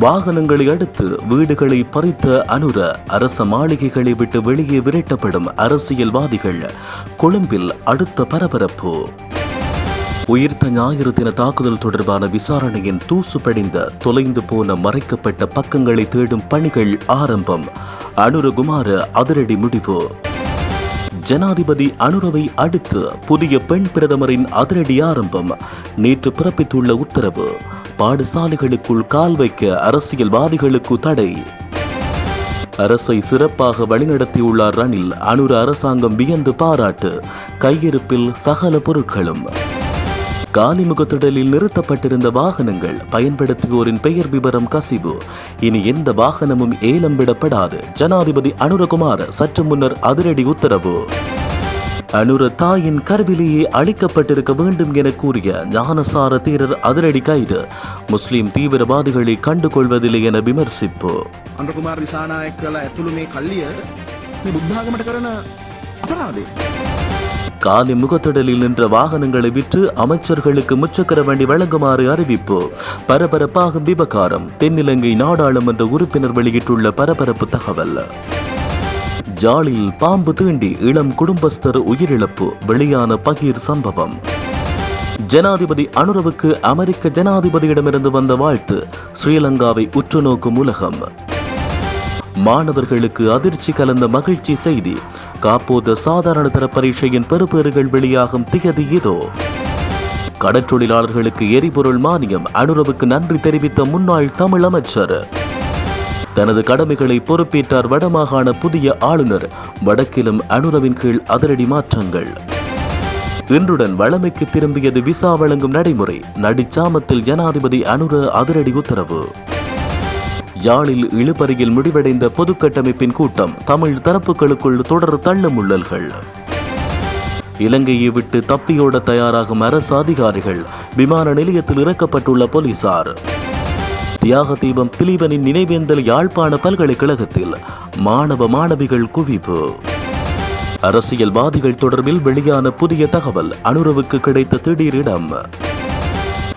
வாகனங்களை அடுத்து வீடுகளை பறித்த அனுர அரச மாளிகைகளை விட்டு வெளியே விரட்டப்படும் அரசியல்வாதிகள் கொழும்பில் அடுத்த பரபரப்பு. உயிர்த்த ஞாயிறு தின தாக்குதல் தொடர்பான விசாரணையின் தூசு படிந்த தொலைந்து போன மறைக்கப்பட்ட பக்கங்களை தேடும் பணிகள் ஆரம்பம். அனுரகுமார அதிரடி முடிவு. ஜனாதிபதி அனுரவை அடுத்து புதிய பெண் பிரதமரின் அதிரடி ஆரம்பம். நேற்று பிறப்பித்துள்ள உத்தரவு. பாடசாலைகளுக்குள் கால் வைக்க அரசியல்வாதிகளுக்கு தடை. அரசை சிறப்பாக வழிநடத்தியுள்ளார் ரணில் அனுர அரசாங்கம் வியந்து பாராட்டு கையிருப்பில் சகல பொருட்களும். காலிமுகத்திடலில் நிறுத்தப்பட்டிருந்த வாகனங்கள் பயன்படுத்துவோரின் பெயர் விவரம் கசிவு. இனி எந்த வாகனமும் ஏலம் விடப்படாது. ஜனாதிபதி அனுரகுமார் சற்று முன்னர் அதிரடி உத்தரவு. அனுர தாயின் கருவிலேயே அழிக்கப்பட்டிருக்க வேண்டும் என கூறிய ஞானசார தீரர் அதிரடி கைது முஸ்லிம் தீவிரவாதிகளை கண்டுகொள்வதில்லை என விமர்சிப்பு අන්ඩකුමාර් දිසානායක් කළ ඇතුළු මේ කල්ලිය මේ බුද්ධාගමට කරන අපරාදේ. காலி முகத்திடலில் நின்ற வாகனங்களை விற்று அமைச்சர்களுக்கு முச்சக்கர வண்டி வழங்குமாறு அறிவிப்பு பரபரப்பாகும் விவகாரம் தென்னிலங்கை நாடாளுமன்ற உறுப்பினர் வெளியிட்டுள்ள பரபரப்பு தகவல் ஜாலில் பாம்பு தீண்டி இளம் குடும்பஸ்தர் உயிரிழப்பு வெளியான பகீர் சம்பவம். ஜனாதிபதி அனுரவுக்கு அமெரிக்க ஜனாதிபதியிடமிருந்து வந்த வாழ்த்து ஸ்ரீலங்காவை உற்று நோக்கும் உலகம். மாணவர்களுக்கு அதிர்ச்சி கலந்த மகிழ்ச்சி செய்தி காப்போத சாதாரண தர பரீட்சையின் பெறுபேறுகள் வெளியாகும் திகதி இதோ. கடற்றொழிலாளர்களுக்கு எரிபொருள் மானியம் அனுரவுக்கு நன்றி தெரிவித்த முன்னாள் தமிழ் அமைச்சர். தனது கடமைகளை பொறுப்பேற்றார் வடமாகாண புதிய ஆளுநர். வடக்கிலும் அனுரவின் கீழ் அதிரடி மாற்றங்கள். இன்றுடன் வளமைக்கு திரும்பியது விசா வழங்கும் நடைமுறை. நடிச்சாமத்தில் ஜனாதிபதி அனுர அதிரடி உத்தரவு. யாழில் இழுபறியில் முடிவடைந்த பொதுக்கட்டமைப்பின் கூட்டம் தமிழ் தரப்புகளுக்குள் தொடர் தள்ளமுள்ளல்கள். இலங்கையை விட்டு தப்பியோட தயாராகும் அரசு அதிகாரிகள் விமான நிலையத்தில் இறக்கப்பட்டுள்ள போலீசார். தியாக தீபம் திலீபனின் நினைவேந்தல் யாழ்ப்பாண பல்கலைக்கழகத்தில் மாணவ மாணவிகள் குவிப்பு. அரசியல்வாதிகள் தொடர்பில் வெளியான புதிய தகவல் அனுரவுக்கு கிடைத்த திடீரிடம்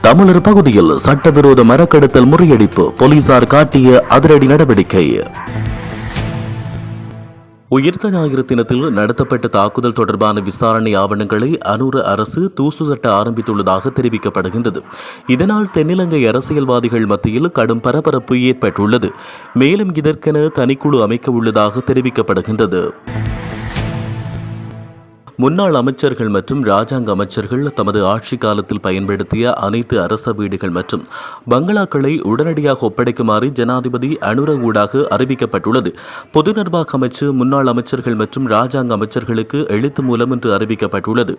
தமிழர் பகுதியில் சட்டவிரோத மரக்கடத்தல் முறியடிப்பு போலீசார் காட்டிய அதிரடி நடவடிக்கை. உயிர்த்த ஞாயிறு தினத்தில் நடத்தப்பட்ட தாக்குதல் தொடர்பான விசாரணை ஆவணங்களை அனூர அரசு தூசு சட்ட ஆரம்பித்துள்ளதாக தெரிவிக்கப்படுகின்றது. இதனால் தென்னிலங்கை அரசியல்வாதிகள் மத்தியில் கடும் பரபரப்பு ஏற்பட்டுள்ளது. மேலும் இதற்கென தனிக்குழு அமைக்க உள்ளதாக தெரிவிக்கப்படுகின்றது. முன்னாள் அமைச்சர்கள் மற்றும் ராஜாங்க அமைச்சர்கள் தமது ஆட்சி காலத்தில் பயன்படுத்திய அனைத்து அரச வீடுகள் மற்றும் பங்களாக்களை உடனடியாக ஒப்படைக்குமாறு ஜனாதிபதி அனுர ஊடாக அறிவிக்கப்பட்டுள்ளது. பொது நிர்வாக அமைச்சு முன்னாள் அமைச்சர்கள் மற்றும் ராஜாங்க அமைச்சர்களுக்கு எழுத்து மூலம் இன்று அறிவிக்கப்பட்டுள்ளது.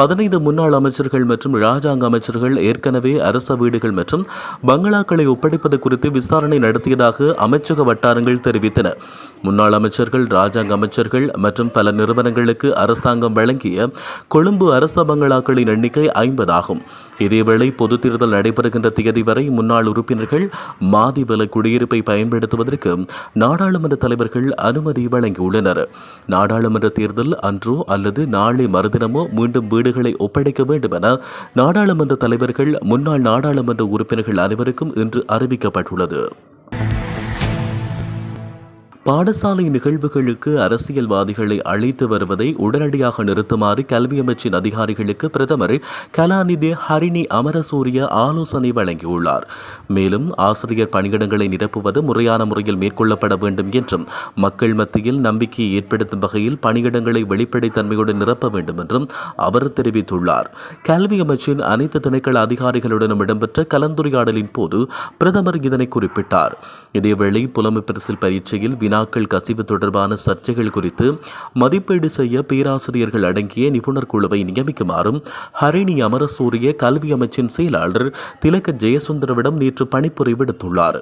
பதினைந்து முன்னாள் அமைச்சர்கள் மற்றும் ராஜாங்க அமைச்சர்கள் ஏற்கனவே அரச வீடுகள் மற்றும் பங்களாக்களை ஒப்படைப்பது குறித்து விசாரணை நடத்தியதாக அமைச்சக வட்டாரங்கள் தெரிவித்தன. முன்னாள் அமைச்சர்கள் ராஜாங்க அமைச்சர்கள் மற்றும் பல நிறுவனங்களுக்கு அரசாங்கம் வழங்கிய கொழும்பு அரச பங்களாக்களின் எண்ணிக்கை ஐம்பதாகும். இதேவேளை பொது தேர்தல் நடைபெறுகின்ற தேதி வரை முன்னாள் உறுப்பினர்கள் மாதிவல குடியிருப்பை பயன்படுத்துவதற்கு நாடாளுமன்ற தலைவர்கள் அனுமதி வழங்கியுள்ளனர். நாடாளுமன்ற தேர்தல் அன்றோ அல்லது நாளை மறுதினமோ மீண்டும் வீடுகளை ஒப்படைக்க வேண்டும் என நாடாளுமன்ற தலைவர்கள் முன்னாள் நாடாளுமன்ற உறுப்பினர்கள் அனைவருக்கும் இன்று அறிவிக்கப்பட்டுள்ளது. பாடசாலை நிகழ்வுகளுக்கு அரசியல்வாதிகளை அழைத்து வருவதை உடனடியாக நிறுத்துமாறு கல்வி அமைச்சின் அதிகாரிகளுக்கு பிரதமர் கலாநிதி ஹரிணி அமரசூரிய ஆலோசனை வழங்கியுள்ளார். மேலும் ஆசிரியர் பணியிடங்களை நிரப்புவது முறையான முறையில் மேற்கொள்ளப்பட வேண்டும் என்றும் மக்கள் மத்தியில் நம்பிக்கையை ஏற்படுத்தும் வகையில் பணியிடங்களை வெளிப்படைத்தன்மையுடன் நிரப்ப வேண்டும் என்றும் அவர் தெரிவித்துள்ளார். கல்வி அமைச்சின் அனைத்து திணைக்கள அதிகாரிகளுடனும் இடம்பெற்ற கலந்துரையாடலின் போது பிரதமர் இதனை குறிப்பிட்டார். இதேவேளை புலமை பரிசில் பரீட்சையில் வினாக்கள் கசிவு தொடர்பான சர்ச்சைகள் குறித்து மதிப்பீடு செய்ய பேராசிரியர்கள் அடங்கிய நிபுணர் குழுவை நியமிக்குமாறும் ஹரிணி அமரசூரிய கல்வி அமைச்சின் செயலாளர் திலக ஜெயசுந்தரவிடம் நேற்று பணிப்புரை விடுத்துள்ளார்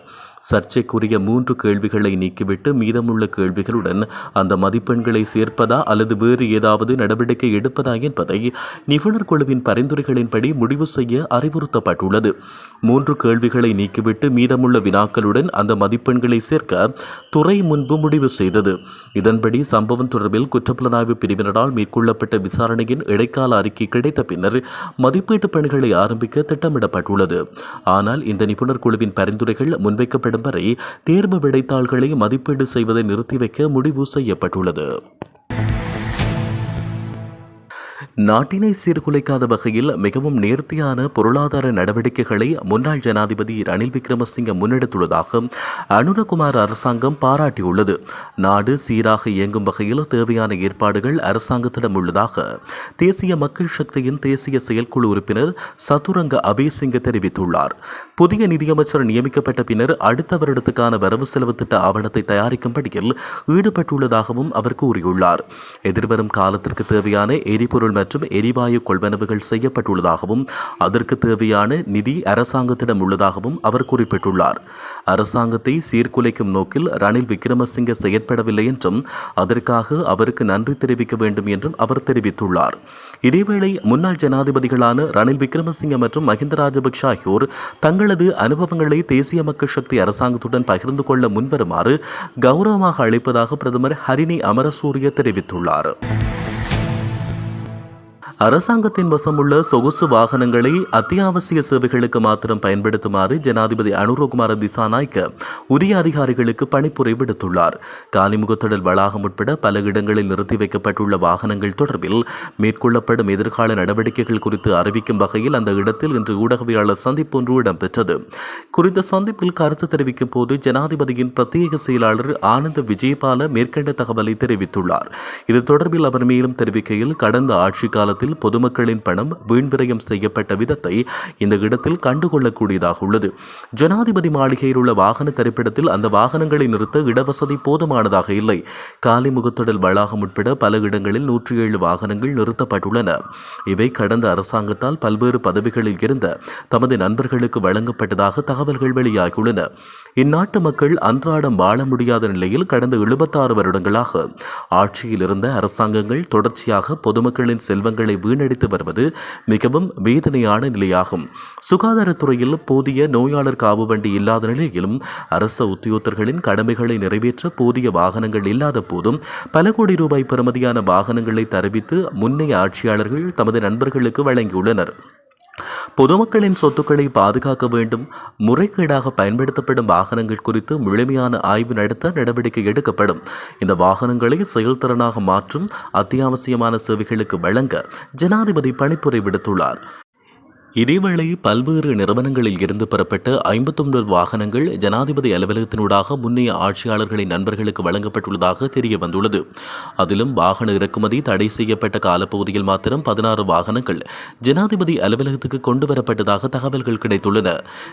சர்ச்சைக்குரிய மூன்று கேள்விகளை நீக்கிவிட்டு மீதமுள்ள கேள்விகளுடன் அந்த மதிப்பெண்களை சேர்ப்பதா அல்லது வேறு ஏதாவது நடவடிக்கை எடுப்பதா என்பதை நிபுணர் குழுவின் பரிந்துரைகளின்படி முடிவு செய்ய அறிவுறுத்தப்பட்டுள்ளது. மூன்று கேள்விகளை நீக்கிவிட்டு மீதமுள்ள வினாக்களுடன் அந்த மதிப்பெண்களை சேர்க்க துறை முன்பு முடிவு செய்தது. இதன்படி சம்பவம் தொடர்பில் குற்றப்புலனாய்வு பிரிவினரால் மேற்கொள்ளப்பட்ட விசாரணையின் இடைக்கால அறிக்கை கிடைத்த பின்னர் மதிப்பீட்டு பணிகளை ஆரம்பிக்க திட்டமிடப்பட்டுள்ளது. ஆனால் இந்த நிபுணர் குழுவின் பரிந்துரைகள் முன்வைக்கப்பட வரை தேர்வு விடைத்தாள்களை மதிப்பீடு செய்வதை நிறுத்தி வைக்க முடிவு செய்யப்பட்டுள்ளது. நாட்டினை சீர்குலைக்காத வகையில் மிகவும் நேர்த்தியான பொருளாதார நடவடிக்கைகளை முன்னாள் ஜனாதிபதி ரணில் விக்ரமசிங்க முன்னெடுத்துள்ளதாக அனுரகுமார் அரசாங்கம் பாராட்டியுள்ளது. நாடு சீராக இயங்கும் வகையில் தேவையான ஏற்பாடுகள் அரசாங்கத்திடம் உள்ளதாக தேசிய மக்கள் சக்தியின் தேசிய செயற்குழு உறுப்பினர் சதுரங்க அபேசிங்க தெரிவித்துள்ளார். புதிய நிதியமைச்சர் நியமிக்கப்பட்ட பின்னர் அடுத்த வருடத்துக்கான வரவு செலவு திட்ட ஆவணத்தை தயாரிக்கும் பணியில் ஈடுபட்டுள்ளதாகவும் அவர் கூறியுள்ளார். எதிர்வரும் காலத்திற்கு தேவையான எரிபொருள் மற்றும் எரிவாயு கொள்வனவுகள் செய்யப்பட்டுள்ளதாகவும் அதற்கு தேவையான நிதி அரசாங்கத்திடம் உள்ளதாகவும் அவர் குறிப்பிட்டுள்ளார். அரசாங்கத்தை சீர்குலைக்கும் நோக்கில் ரணில் விக்ரமசிங்க செயற்படவில்லை என்றும் அதற்காக அவருக்கு நன்றி தெரிவிக்க வேண்டும் என்றும் அவர் தெரிவித்துள்ளார். இதேவேளை முன்னாள் ஜனாதிபதிகளான ரணில் விக்ரமசிங்க மற்றும் மஹிந்த ராஜபக்ஷ ஆகியோர் தங்களது அனுபவங்களை தேசிய மக்கள் சக்தி அரசாங்கத்துடன் பகிர்ந்து கொள்ள முன்வருமாறு கௌரவமாக அழைப்பதாக பிரதமர் ஹரிணி அமரசூரிய தெரிவித்துள்ளார். அரசாங்கத்தின் வசமுள்ள சொகுசு வாகனங்களை அத்தியாவசிய சேவைகளுக்கு மாத்திரம் பயன்படுத்துமாறு ஜனாதிபதி அனுரகுமார திசாநாய்க்க உரிய அதிகாரிகளுக்கு பணிப்புரை விடுத்துள்ளார். காலிமுகத்திடல் வளாகம் உட்பட பல இடங்களில் நிறுத்தி வைக்கப்பட்டுள்ள வாகனங்கள் தொடர்பில் மேற்கொள்ளப்படும் எதிர்கால நடவடிக்கைகள் குறித்து அறிவிக்கும் வகையில் அந்த இடத்தில் இன்று ஊடகவியாளர் சந்திப்பு ஒன்று இடம்பெற்றது. குறித்த சந்திப்பில் கருத்து தெரிவிக்கும் போது ஜனாதிபதியின் பிரத்யேக செயலாளர் ஆனந்த விஜயபால மேற்கண்ட தகவலை தெரிவித்துள்ளார். இது தொடர்பில் அவர் மேலும் தெரிவிக்கையில் கடந்த ஆட்சி காலத்தில் பொதுமக்களின் பணம் வீண்விரயம் செய்யப்பட்ட விதத்தை இந்த இடத்தில் கண்டுகொள்ளக்கூடியதாக உள்ளது. ஜனாதிபதி மாளிகையில் உள்ள வாகன திரைப்படத்தில் அந்த வாகனங்களை நிறுத்த இடவசதி போதுமானதாக இல்லை. காலிமுகத்திடல் வளாகம் உட்பட பல இடங்களில் நூற்றி ஏழு வாகனங்கள் நிறுத்தப்பட்டுள்ளன. இவை கடந்த அரசாங்கத்தால் பல்வேறு பதவிகளில் இருந்த தமது நண்பர்களுக்கு வழங்கப்பட்டதாக தகவல்கள் வெளியாகியுள்ளன. இந்நாட்டு மக்கள் அன்றாடம் வாழ முடியாத நிலையில் கடந்த எழுபத்தாறு வருடங்களாக ஆட்சியில் இருந்த அரசாங்கங்கள் தொடர்ச்சியாக பொதுமக்களின் செல்வங்களை வீணடித்து வருவது மிகவும் வேதனையான நிலையாகும். சுகாதாரத்துறையில் போதிய நோயாளர் காவு வண்டி இல்லாத நிலையிலும் அரச உத்தியோகத்தர்களின் கடமைகளை நிறைவேற்ற போதிய வாகனங்கள் இல்லாத போதும் பல கோடி ரூபாய் பெறுமதியான வாகனங்களை தருவித்து முன்னைய ஆட்சியாளர்கள் தமது நண்பர்களுக்கு வழங்கியுள்ளனர். பொதுமக்களின் சொத்துக்களை பாதுகாக்க வேண்டும் முறைகேடாக பயன்படுத்தப்படும் வாகனங்கள் குறித்து முழுமையான ஆய்வு நடத்த நடவடிக்கை எடுக்கப்படும். இந்த வாகனங்களை செயல்திறனாக மாற்றும் அத்தியாவசியமான சேவைகளுக்கு வழங்க ஜனாதிபதி பணிப்புரை விடுத்துள்ளார். இதேவேளை பல்வேறு நிறுவனங்களில் இருந்து பெறப்பட்ட ஐம்பத்தொன்பது வாகனங்கள் ஜனாதிபதி அலுவலகத்தினூடாக முன்னைய ஆட்சியாளர்களின் நண்பர்களுக்கு வழங்கப்பட்டுள்ளதாக தெரிய வந்துள்ளது அதிலும் வாகன இறக்குமதி தடை செய்யப்பட்ட காலப்பகுதியில் மாத்திரம் பதினாறு வாகனங்கள் ஜனாதிபதி அலுவலகத்துக்கு கொண்டு வரப்பட்டதாக தகவல்கள் கிடைத்துள்ளன.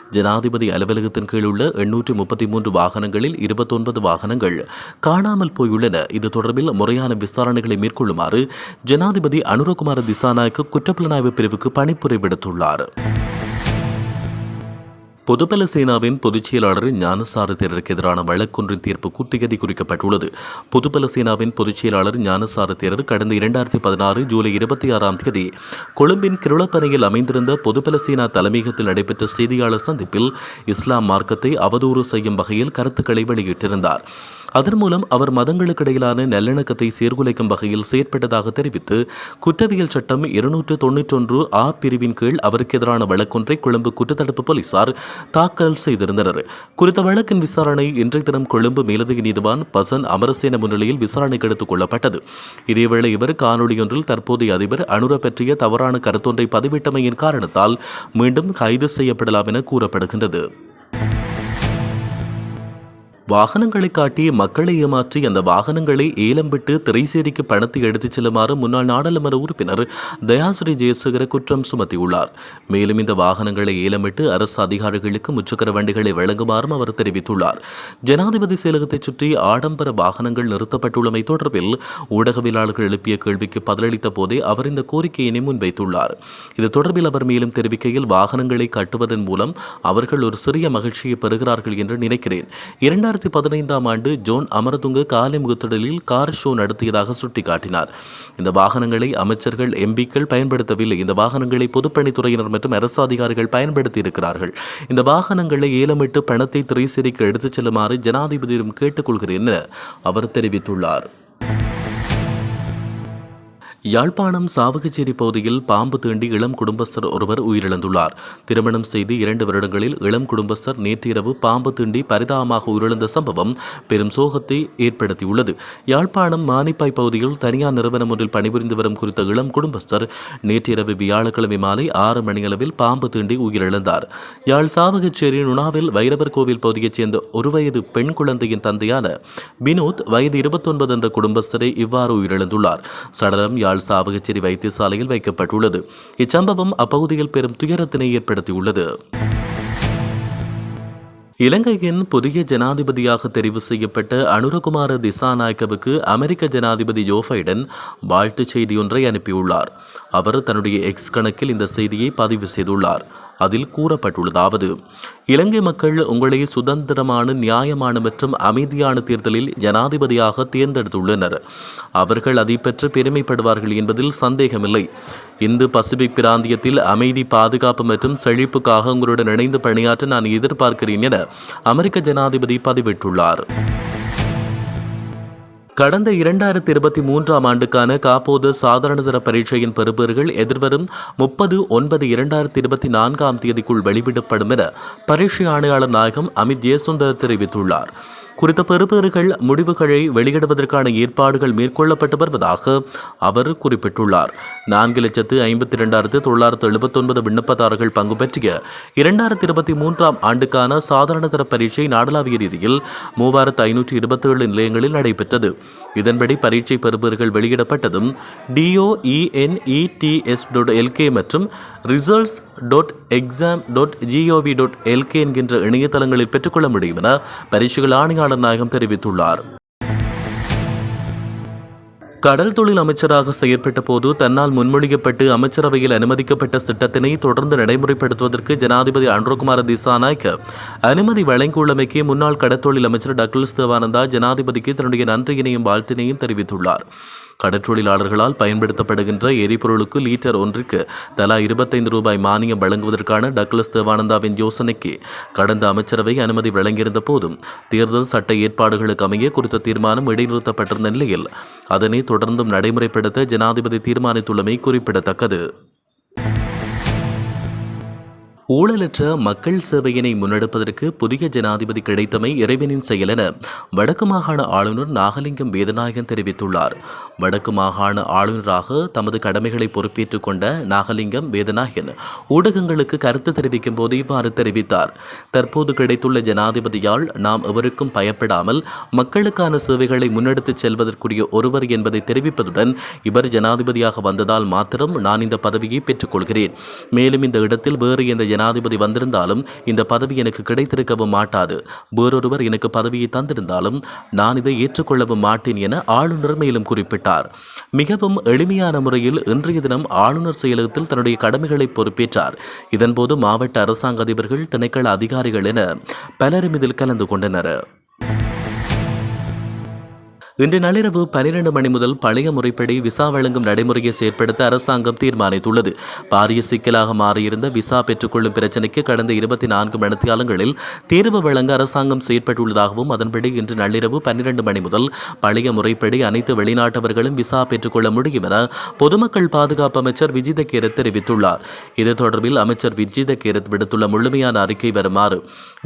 ஜனாதிபதி அலுவலகத்தின் கீழ் உள்ள எண்ணூற்றி முப்பத்தி மூன்று வாகனங்களில் இருபத்தொன்பது வாகனங்கள் காணாமல் போயுள்ளன. இது தொடர்பில் முறையான விசாரணைகளை மேற்கொள்ளுமாறு ஜனாதிபதி அனுரகுமார திசாநாயக்க குற்றப்புலனாய்வு பிரிவுக்கு பணிப்புரை விடுத்துள்ளார். பொதுபல சேனாவின் பொதுச் செயலாளர் ஞானசார தேரருக்கு எதிரான வழக்கொன்றின் தீர்ப்பு குத்திகதி குறிக்கப்பட்டுள்ளது. பொதுபல சேனாவின் பொதுச் செயலாளர் ஞானசார தேரர் கடந்த இரண்டாயிரத்தி பதினாறு ஜூலை இருபத்தி ஆறாம் தேதி கொழும்பின் கிருளப்பனையில் அமைந்திருந்த பொதுபல சேனா தலைமையகத்தில் நடைபெற்ற செய்தியாளர் சந்திப்பில் இஸ்லாம் மார்க்கத்தை அவதூறு செய்யும் வகையில் கருத்துக்களை வெளியிட்டிருந்தார். அதன் மூலம் அவர் மதங்களுக்கிடையிலான நல்லிணக்கத்தை சீர்குலைக்கும் வகையில் செயற்பட்டதாக தெரிவித்து குற்றவியல் சட்டம் இருநூற்று தொன்னூற்றொன்று ஆ பிரிவின் கீழ் அவருக்கு எதிரான வழக்கொன்றை கொழும்பு குற்றத்தடுப்பு போலீசார் தாக்கல் செய்திருந்தனர். குறித்த வழக்கின் விசாரணை இன்றைய தினம் கொழும்பு மேலதிக நீதிவான் பசன் அமரசேன முன்னிலையில் விசாரணைக்கு எடுத்துக் கொள்ளப்பட்டது. இதேவேளை இவர் காணொலியொன்றில் தற்போதைய அதிபர் அனுர பற்றிய தவறான கருத்தொன்றை பதிவிட்டமையின் காரணத்தால் மீண்டும் கைது செய்யப்படலாம் என கூறப்படுகின்றது. வாகனங்களை காட்டி மக்களை ஏமாற்றி அந்த வாகனங்களை ஏலம் விட்டு திரைசேரிக்கு பணத்தை எடுத்துச் செல்லுமாறு முன்னாள் நாடாளுமன்ற உறுப்பினர் தயாஸ்ரீ ஜெயசேகர குற்றம் சுமத்தியுள்ளார். மேலும் இந்த வாகனங்களை ஏலமிட்டு அரசு அதிகாரிகளுக்கு முச்சக்கர வண்டிகளை வழங்குமாறும் அவர் தெரிவித்துள்ளார். ஜனாதிபதி செயலகத்தைச் சுற்றி ஆடம்பர வாகனங்கள் நிறுத்தப்பட்டுள்ளமை தொடர்பில் ஊடகவியலாளர்கள் எழுப்பிய கேள்விக்கு பதிலளித்த போதே அவர் இந்த கோரிக்கையினை முன்வைத்துள்ளார். இது தொடர்பில் அவர் மேலும் தெரிவிக்கையில் வாகனங்களை கட்டுவதன் மூலம் அவர்கள் ஒரு சிறிய மகிழ்ச்சியை பெறுகிறார்கள் என்று நினைக்கிறேன். இரண்டாயிரத்தி பதினைந்தாம் ஆண்டு ஜோன் அமரதுங்க காலிமுகத்திடலில் கார் ஷோ நடத்தியதாக சுட்டிக்காட்டினார். இந்த வாகனங்களை அமைச்சர்கள் எம்பிக்கள் பயன்படுத்தவில்லை. இந்த வாகனங்களை பொதுப்பணித்துறையினர் மற்றும் அரசு அதிகாரிகள் பயன்படுத்தி இருக்கிறார்கள் இந்த வாகனங்களை ஏலமிட்டு பணத்தை திரைசேரிக்கு எடுத்துச் செல்லுமாறு ஜனாதிபதியிடம் கேட்டுக்கொள்கிறேன் என அவர் தெரிவித்துள்ளார். யாழ்ப்பாணம் சாவகச்சேரி பகுதியில் பாம்பு தீண்டி இளம் குடும்பஸ்தர் ஒருவர் உயிரிழந்துள்ளார். திருமணம் செய்து இரண்டு வருடங்களில் இளம் குடும்பஸ்தர் நேற்றிரவு பாம்பு தீண்டி பரிதாபமாக உயிரிழந்த சம்பவம் பெரும் சோகத்தை ஏற்படுத்தியுள்ளது. யாழ்ப்பாணம் மானிப்பாய் பகுதியில் தனியார் நிறுவனம் ஒன்றில் பணிபுரிந்து வரும் குறித்த இளம் குடும்பஸ்தர் நேற்றிரவு வியாழக்கிழமை மாலை ஆறு மணியளவில் பாம்பு தீண்டி உயிரிழந்தார். யாழ் சாவகச்சேரி நுணாவில் வைரவர் கோவில் பகுதியைச் சேர்ந்த ஒரு வயது பெண் குழந்தையின் தந்தையான வினோத் வயது இருபத்தொன்பது என்ற குடும்பஸ்தரை இவ்வாறு உயிரிழந்துள்ளார். சடலம் யாழ் சாவகச்சேரி வைத்தியசாலையில் வைக்கப்பட்டுள்ளது. இச்சம்பவம் அப்பகுதியில் பெரும் துயரத்தினை ஏற்படுத்தியுள்ளது. இலங்கையின் புதிய ஜனாதிபதியாக தெரிவு செய்யப்பட்ட அனுரகுமார திசாநாயக்கவுக்கு அமெரிக்க ஜனாதிபதி ஜோ பைடன் வாழ்த்துச் செய்தியொன்றை அனுப்பியுள்ளார். அவர் தன்னுடைய எக்ஸ் கணக்கில் இந்த செய்தியை பதிவு செய்துள்ளார். அதில் கூறப்பட்டுள்ளதாவது இலங்கை மக்கள் உங்களை சுதந்திரமான நியாயமான மற்றும் அமைதியான தேர்தலில் ஜனாதிபதியாக தேர்ந்தெடுத்துள்ளனர். அவர்கள் அதை பெற்று பெருமைப்படுவார்கள் என்பதில் சந்தேகமில்லை. இந்து பசிபிக் பிராந்தியத்தில் அமைதி பாதுகாப்பு மற்றும் செழிப்புக்காக உங்களுடன் இணைந்து பணியாற்ற நான் எதிர்பார்க்கிறேன் என அமெரிக்க ஜனாதிபதி பதிவிட்டுள்ளார். கடந்த இரண்டாயிரத்தி இருபத்தி மூன்றாம் ஆண்டுக்கான காப்போது சாதாரணதர பரீட்சையின் பெறுபேறுகள் எதிர்வரும் முப்பது ஒன்பது இரண்டாயிரத்தி இருபத்தி நான்காம் தேதிக்குள் வெளிவிடப்படும் என பரீட்சை ஆணையாளர் நாயகம் அமித் ஜெயசுந்தர் தெரிவித்துள்ளார். குறித்த பெறுபேறுகள் முடிவுகளை வெளியிடுவதற்கான ஏற்பாடுகள் மேற்கொள்ளப்பட்டு வருவதாக அவர் குறிப்பிட்டுள்ளார். நான்கு லட்சத்து ஐம்பத்தி இரண்டாயிரத்து தொள்ளாயிரத்து எழுபத்தொன்பது விண்ணப்பதாரர்கள் பங்கு பற்றிய இரண்டாயிரத்தி இருபத்தி மூன்றாம் ஆண்டுக்கான சாதாரணதர பரீட்சை நாடளாவிய ரீதியில் மூவாயிரத்து ஐநூற்றி இருபத்தேழு நிலையங்களில் நடைபெற்றது. இதன்படி பரீட்சை பெறுபேறுகள் வெளியிடப்பட்டதும் டிஓஇஎன்இடிஎஸ் டாட் எல்கே மற்றும் results dot exam dot GOV dot LK என்கின்ற இணையதளங்களில் பெற்றுக்கொள்ள முடியும் என பரீட்சைகள் ஆணையாளர் நாயகம் தெரிவித்துள்ளார். கடல் தொழில் அமைச்சராக செயற்பட்ட போது தன்னால் முன்மொழியப்பட்டு அமைச்சரவையில் அனுமதிக்கப்பட்ட திட்டத்தினை தொடர்ந்து நடைமுறைப்படுத்துவதற்கு ஜனாதிபதி அன்ரோகுமார திசாநாய்க்கு அனுமதி வழங்கியுள்ளமைக்கு முன்னாள் கடற்தொழில் அமைச்சர் டக்ளஸ் தேவானந்தா ஜனாதிபதிக்கு தன்னுடைய நன்றியினையும் வாழ்த்தினையும் தெரிவித்துள்ளார். கடற்றொழிலாளர்களால் பயன்படுத்தப்படுகின்ற எரிபொருளுக்கு லீட்டர் ஒன்றுக்கு தலா இருபத்தைந்து ரூபாய் மானியம் வழங்குவதற்கான டக்ளஸ் தேவானந்தாவின் யோசனைக்கு கடந்த அமைச்சரவை அனுமதி வழங்கியிருந்த போதும் தேர்தல் சட்ட ஏற்பாடுகளுக்கு அமைய குறித்த தீர்மானம் இடைநிறுத்தப்பட்டிருந்த நிலையில் அதனை தொடர்ந்தும் நடைமுறைப்படுத்த ஜனாதிபதி தீர்மானித்துள்ளமை குறிப்பிடத்தக்கது. ஊழலற்ற மக்கள் சேவையினை முன்னெடுப்பதற்கு புதிய ஜனாதிபதி கிடைத்தமை இறைவனின் செயல் என வடக்கு மாகாண ஆளுநர் நாகலிங்கம் வேதநாயகன் தெரிவித்துள்ளார். வடக்கு மாகாண ஆளுநராக தமது கடமைகளை பொறுப்பேற்றுக் கொண்ட நாகலிங்கம் வேதநாயகன் ஊடகங்களுக்கு கருத்து தெரிவிக்கும் போது இவ்வாறு தெரிவித்தார். தற்போது கிடைத்துள்ள ஜனாதிபதியால் நாம் எவருக்கும் பயப்படாமல் மக்களுக்கான சேவைகளை முன்னெடுத்துச் செல்வதற்குரிய ஒருவர் என்பதை தெரிவிப்பதுடன் இவர் ஜனாதிபதியாக வந்ததால் மாத்திரம் நான் இந்த பதவியை பெற்றுக்கொள்கிறேன் மேலும் இந்த இடத்தில் வேறு எந்த ஜனாதிபதி வந்திருந்தாலும் இந்த பதவி எனக்கு கிடைத்திருக்கவும் மாட்டாது. வேறொருவர் எனக்கு பதவியை தந்திருந்தாலும் நான் இதை ஏற்றுக்கொள்ளவும் மாட்டேன் என ஆளுநர் மேலும் குறிப்பிட்டார். மிகவும் எளிமையான முறையில் இன்றைய தினம் ஆளுநர் செயலகத்தில் தன்னுடைய கடமைகளை பொறுப்பேற்றார். இதன்போது மாவட்ட அரசாங்க அதிபர்கள் திணைக்கள அதிகாரிகள் என பலரும் இதில் கலந்து கொண்டனர். இன்று நள்ளிரவு பனிரெண்டு மணி முதல் பழைய முறைப்படி விசா வழங்கும் நடைமுறையை செயற்படுத்த அரசாங்கம் தீர்மானித்துள்ளது. பாரிய சிக்கலாக மாறியிருந்த விசா பெற்றுக்கொள்ளும் பிரச்சினைக்கு கடந்த இருபத்தி நான்கு மணித்தியாலங்களில் தேர்வு வழங்க அரசாங்கம் செயற்பட்டுள்ளதாகவும் அதன்படி இன்று நள்ளிரவு பன்னிரண்டு மணி முதல் பழைய முறைப்படி அனைத்து வெளிநாட்டவர்களும் விசா பெற்றுக்கொள்ள முடியும் என பொதுமக்கள் பாதுகாப்பு அமைச்சர் விஜித கேரத் தெரிவித்துள்ளார். இது தொடர்பில் அமைச்சர் விஜித கேரத் விடுத்துள்ள முழுமையான அறிக்கை வருமாறு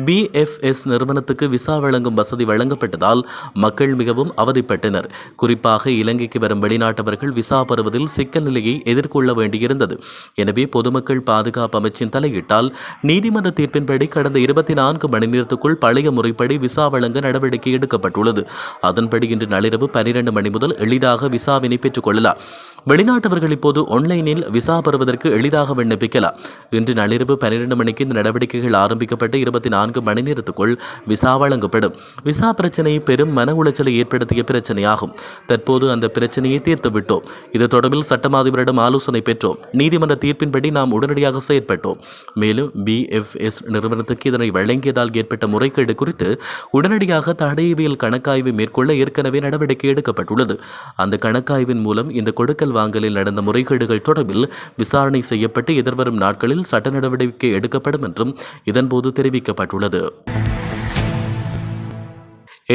பிஎஃப்எஸ் நிறுவனத்துக்கு விசா வழங்கும் வசதி வழங்கப்பட்டதால் மக்கள் மிகவும் அவதி அவதிப்பட்டனர் குறிப்பாக இலங்கைக்கு வரும் வெளிநாட்டவர்கள் விசா பெறுவதில் சிக்கல் நிலையை எதிர்கொள்ள வேண்டியிருந்தது. எனவே பொதுமக்கள் பாதுகாப்பு அமைச்சின் தலையிட்டால் நீதிமன்ற தீர்ப்பின்படி கடந்த இருபத்தி நான்கு மணி நேரத்துக்குள் பழைய முறைப்படி விசா வழங்க நடவடிக்கை எடுக்கப்பட்டுள்ளது. அதன்படி இன்று நள்ளிரவு பனிரெண்டு மணி முதல் எளிதாக விசாவினை பெற்றுக் கொள்ளலாம். வெளிநாட்டவர்கள் இப்போது ஆன்லைனில் விசா பெறுவதற்கு எளிதாக விண்ணப்பிக்கலாம். இன்று நள்ளிரவு பன்னிரண்டு மணிக்கு இந்த நடவடிக்கைகள் ஆரம்பிக்கப்பட்டு இருபத்தி நான்கு மணி நேரத்துக்குள் விசா வழங்கப்படும். விசா பிரச்சனை பெரும் மன உளைச்சலை ஏற்படுத்திய பிரச்சனையாகும். தற்போது அந்த பிரச்சனையை தீர்த்து விட்டோம். இது தொடர்பில் சட்டமாதிபரிடம் ஆலோசனை பெற்றோம். நீதிமன்ற தீர்ப்பின்படி நாம் உடனடியாக செயற்பட்டோம். மேலும் பிஎஃப்எஸ் நிறுவனத்துக்கு இதனை வழங்கியதால் ஏற்பட்ட முறைகேடு குறித்து உடனடியாக தடையவியல் கணக்காய்வு மேற்கொள்ள ஏற்கனவே நடவடிக்கை எடுக்கப்பட்டுள்ளது. அந்த கணக்காய்வின் மூலம் இந்த கொடுக்கல் வாங்கலில் நடந்த முறைகேடுகள் தொடர்பில் விசாரணை செய்யப்பட்டு எதிர்வரும் நாட்களில் சட்ட நடவடிக்கை எடுக்கப்படும் என்றும் இதன்போது தெரிவிக்கப்பட்டுள்ளது.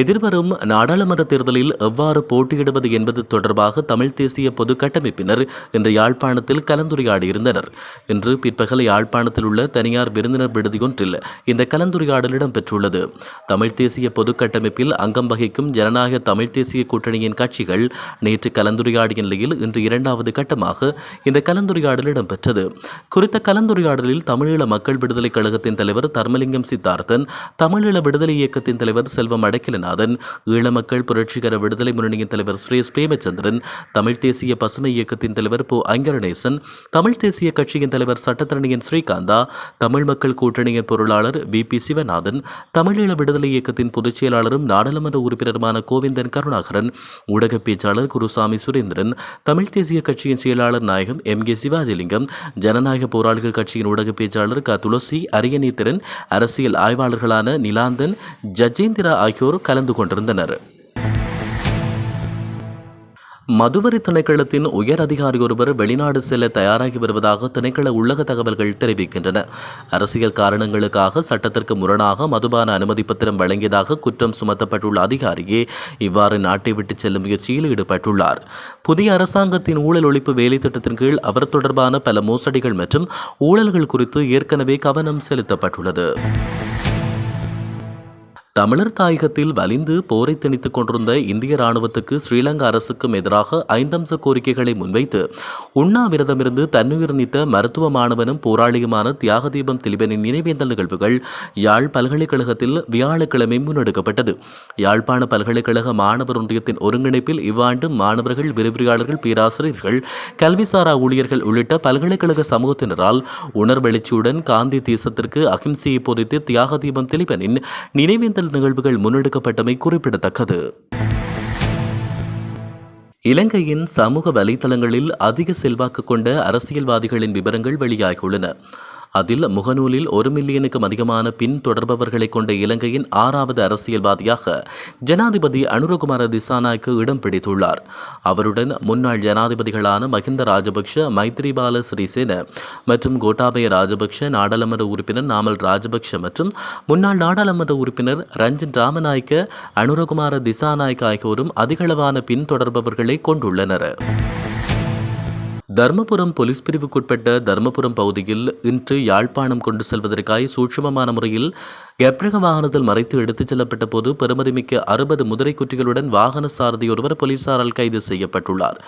எதிர்வரும் நாடாளுமன்ற தேர்தலில் எவ்வாறு போட்டியிடுவது என்பது தொடர்பாக தமிழ் தேசிய பொது கட்டமைப்பினர் இன்று யாழ்ப்பாணத்தில் கலந்துரையாடியிருந்தனர். இன்று பிற்பகல் யாழ்ப்பாணத்தில் உள்ள தனியார் விருந்தினர் விடுதியொன்றில் இந்த கலந்துரையாடல் இடம்பெற்றுள்ளது. தமிழ் தேசிய பொது கட்டமைப்பில் அங்கம் வகிக்கும் ஜனநாயக தமிழ் தேசிய கூட்டணியின் கட்சிகள் நேற்று கலந்துரையாடிய நிலையில் இன்று இரண்டாவது கட்டமாக இந்த கலந்துரையாடல் இடம்பெற்றது. குறித்த கலந்துரையாடலில் தமிழீழ மக்கள் விடுதலை கழகத்தின் தலைவர் தர்மலிங்கம் சித்தார்த்தன் தமிழீழ விடுதலை இயக்கத்தின் தலைவர் செல்வம் அடக்கிலநாதன் ஈழ மக்கள் புரட்சிகர விடுதலை முன்னணியின் தலைவர் சுரேஷ் பிரேமச்சந்திரன் தமிழ் தேசிய பசுமை இயக்கத்தின் தலைவர் போ. அங்கரணேசன் தமிழ்த் தேசிய கட்சியின் தலைவர் சட்டத்தரணியன் ஸ்ரீகாந்தா தமிழ் மக்கள் கூட்டணியின் பொருளாளர் வி. பி. சிவநாதன் தமிழீழ விடுதலை இயக்கத்தின் பொதுச் செயலாளரும் நாடாளுமன்ற உறுப்பினருமான கோவிந்தன் கருணாகரன் ஊடக பேச்சாளர் குருசாமி சுரேந்திரன் தமிழ்த் தேசிய கட்சியின் செயலாளர் நாயகம் எம். கே. சிவாஜிலிங்கம் ஜனநாயக போராளிகள் கட்சியின் ஊடக பேச்சாளர் க. துளசி அரியநீத்திரன் அரசியல் ஆய்வாளர்களான நிலாந்தன் ஜஜேந்திரா ஆகியோர் கலந்து கொண்டிருந்தனர். மதுவரி திணைக்களத்தின் உயர் அதிகாரி ஒருவர் வெளிநாடு செல்ல தயாராகி வருவதாக திணைக்கள உள்ளக தகவல்கள் தெரிவிக்கின்றன. அரசியல் காரணங்களுக்காக சட்டத்திற்கு முரணாக மதுபான அனுமதி பத்திரம் வழங்கியதாக குற்றம் சுமத்தப்பட்டுள்ள அதிகாரியே இவ்வாறு நாட்டை விட்டு செல்லும் முயற்சியில் ஈடுபட்டுள்ளார். புதிய அரசாங்கத்தின் ஊழல் ஒழிப்பு வேலை திட்டத்தின் கீழ் அவர் தொடர்பான பல மோசடிகள் மற்றும் ஊழல்கள் குறித்து ஏற்கனவே கவனம் செலுத்தப்பட்டுள்ளது. தமிழர் தாயகத்தில் வலிந்து போரை திணித்துக் கொண்டிருந்த இந்திய ராணுவத்துக்கு ஸ்ரீலங்கா அரசுக்கும் எதிராக ஐந்தம்ச கோரிக்கைகளை முன்வைத்து உண்ணாவிரதமிருந்து தன்னுயிர் நீத்த மருத்துவ மாணவனும் போராளியுமான தியாகதீபம் திலிபனின் நினைவேந்தல் நிகழ்வுகள் யாழ் பல்கலைக்கழகத்தில் வியாழக்கிழமை முன்னெடுக்கப்பட்டது. யாழ்ப்பாண பல்கலைக்கழக மாணவர் ஒன்றியத்தின் ஒருங்கிணைப்பில் இவ்வாண்டு மாணவர்கள் விரிவுரையாளர்கள் பேராசிரியர்கள் கல்விசாரா ஊழியர்கள் உள்ளிட்ட பல்கலைக்கழக சமூகத்தினரால் உணர்வெளிச்சியுடன் காந்தி தேசத்திற்கு அகிம்சையை போதித்து தியாகதீபம் திலிபனின் நினைவேந்தல் நிகழ்வுகள் முன்னெடுக்கப்பட்டமை குறிப்பிடத்தக்கது. இலங்கையின் சமூக வலைதளங்களில் அதிக செல்வாக்கு கொண்ட அரசியல்வாதிகளின் விவரங்கள் வெளியாகியுள்ளன. அதில் முகநூலில் ஒரு மில்லியனுக்கும் அதிகமான பின் தொடர்பவர்களை கொண்ட இலங்கையின் ஆறாவது அரசியல்வாதியாக ஜனாதிபதி அனுரகுமார திசாநாயக்கு இடம் பிடித்துள்ளார். அவருடன் முன்னாள் ஜனாதிபதிகளான மஹிந்த ராஜபக்ஷ மைத்ரிபால சிறிசேன மற்றும் கோட்டாபய ராஜபக்ஷ நாடாளுமன்ற உறுப்பினர் நாமல் ராஜபக்ஷ மற்றும் முன்னாள் நாடாளுமன்ற உறுப்பினர் ரஞ்சன் ராமநாயக்க அனுரகுமார திசாநாயக்க ஆகியோரும் அதிகளவான பின்தொடர்பவர்களை கொண்டுள்ளனர். தர்மபுரம் போலீஸ் பிரிவுக்குட்பட்ட தர்மபுரம் பகுதியில் இன்று யாழ்ப்பாணம் கொண்டு செல்வதற்காக சூட்சமமான முறையில் கெப்ரக வாகனத்தில் மறைத்து எடுத்துச் செல்லப்பட்ட போது பெருமதிமிக்க அறுபது முதிரை குட்டிகளுடன் வாகன சாரதி ஒருவர் போலீசாரால் கைது செய்யப்பட்டுள்ளார்.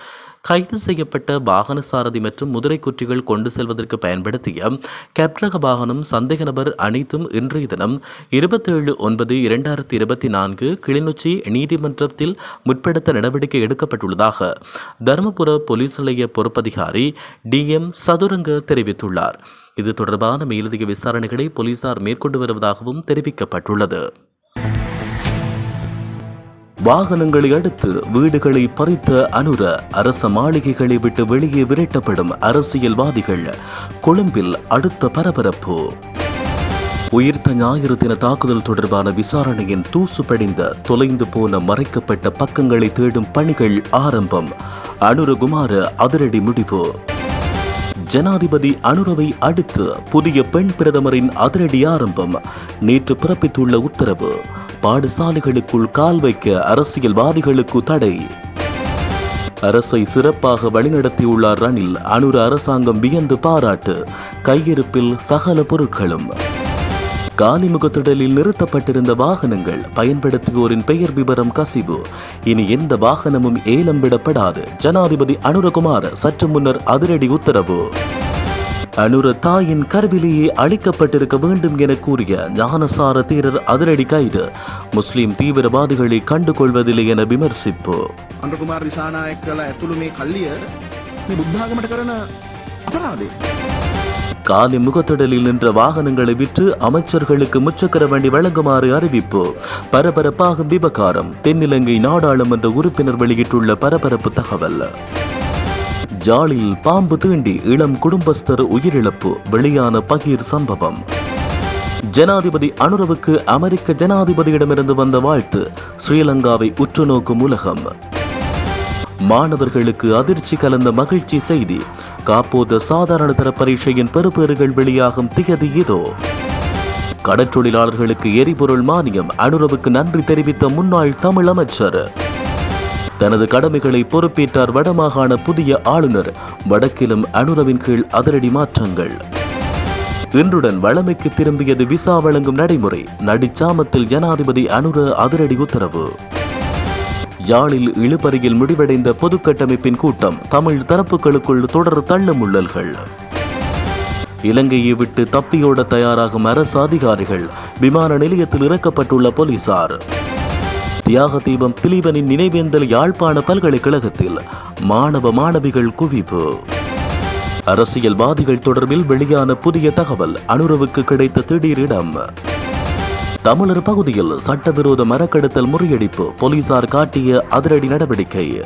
கைது செய்யப்பட்ட வாகன சாரதி மற்றும் முதிரை குற்றிகள் கொண்டு செல்வதற்கு பயன்படுத்திய கெப்ரக வாகனம் சந்தேக நபர் அனைத்தும் இன்றைய தினம் இருபத்தேழு ஒன்பது இரண்டாயிரத்தி இருபத்தி நான்கு கிளிநொச்சி நீதிமன்றத்தில் முற்படுத்த நடவடிக்கை எடுக்கப்பட்டுள்ளதாக தருமபுர போலீஸ் நிலைய பொறுப்பதிகாரி டி எம் சதுரங்க தெரிவித்துள்ளார். இது தொடர்பான மேலதிக விசாரணைகளை போலீசார் மேற்கொண்டு வருவதாகவும் தெரிவிக்கப்பட்டுள்ளது. வாகனங்களை அடுத்து வீடுகளை பறித்த அனுர அரச மாளிகைகளை விட்டு வெளியே விரட்டப்படும் அரசியல்வாதிகள் கொழும்பில் அடுத்த பரபரப்பு. உயிர்த்த ஞாயிறு தின தாக்குதல் தொடர்பான விசாரணையின் தூசு படிந்த தொலைந்து போன மறைக்கப்பட்ட பக்கங்களை தேடும் பணிகள் ஆரம்பம். அனுரகுமார அதிரடி முடிவு. ஜனாதிபதி அனுரவை அடுத்து புதிய பெண் பிரதமரின் அதிரடி ஆரம்பம். நேற்று பிறப்பித்துள்ள உத்தரவு. பாடசாலைகளுக்குள் கால் வைக்க அரசியல்வாதிகளுக்கு தடை. அரசை சிறப்பாக வழிநடத்தியுள்ளார் ரணில் அனுர அரசாங்கம் வியந்து பாராட்டு கையிருப்பில் சகல பொருட்களும். காலிமுகத்திடலில் நிறுத்தப்பட்டிருந்த வாகனங்கள் பயன்படுத்துவோரின் பெயர் விவரம் கசிவு. இனி எந்த வாகனமும் ஏலம் விடப்படாது. ஜனாதிபதி அனுரகுமார் சற்று முன்னர் அதிரடி உத்தரவு. அனுர தாயின் கருவிலேயே அழிக்கப்பட்டிருக்க வேண்டும் என கூறிய ஞானசார தீரர் அதிரடி கைது முஸ்லிம் தீவிரவாதிகளை கண்டுகொள்வதில்லை என விமர்சிப்பு අන්ඩකුමාර් දිසානායක් කළ ඇතුළු මේ කල්ලිය මේ බුද්ධාගමට කරන අපරාදේ. காலி முகத்திடலில் நின்ற வாகனங்களை விற்று அமைச்சர்களுக்கு முச்சக்கர வண்டி வழங்குமாறு அறிவிப்பு பரபரப்பாகும் விவகாரம் தென்னிலங்கை நாடாளுமன்ற உறுப்பினர் வெளியிட்டுள்ள பரபரப்பு தகவல் ஜாலில் பாம்பு தீண்டி இளம் குடும்பஸ்தர் உயிரிழப்பு வெளியான பகீர் சம்பவம். ஜனாதிபதி அனுரவுக்கு அமெரிக்க ஜனாதிபதியிடமிருந்து வந்த வாழ்த்து ஸ்ரீலங்காவை உற்று நோக்கும் உலகம். மாணவர்களுக்கு அதிர்ச்சி கலந்த மகிழ்ச்சி செய்தி காப்போத சாதாரண தர பரீட்சையின் பெறுபேறுகள் வெளியாகும் திகதி இதோ. கடற்றொழிலாளர்களுக்கு எரிபொருள் மானியம் அனுரவுக்கு நன்றி தெரிவித்த முன்னாள் தமிழ் அமைச்சர். தனது கடமைகளை பொறுப்பேற்றார் வடமாகாண புதிய ஆளுநர். வடக்கிலும் அனுரவின் கீழ் அதிரடி மாற்றங்கள். இன்றுடன் வளமைக்கு திரும்பியது விசா வழங்கும் நடைமுறை. நடிச்சாமத்தில் ஜனாதிபதி அனுர அதிரடி உத்தரவு. யாழில் இழுபறியில் முடிவடைந்த பொதுக்கட்டமைப்பின் கூட்டம் தமிழ் தரப்புகளுக்குள் தொடர் தள்ளமுள்ளல்கள். இலங்கையை விட்டு தப்பியோட தயாராகும் அரசு அதிகாரிகள் விமான நிலையத்தில் இறக்கப்பட்டுள்ள போலீசார். தியாக தீபம் திலீபனின் நினைவேந்தல் யாழ்ப்பாண பல்கலைக்கழகத்தில் மாணவ மாணவிகள் குவிப்பு. அரசியல்வாதிகள் தொடர்பில் வெளியான புதிய தகவல் அனுரவுக்கு கிடைத்த திடீர் இடம். தமிழர் பகுதியில் சட்டவிரோத மரக்கடத்தல் முறியடிப்பு போலீசார் காட்டிய அதிரடி நடவடிக்கை.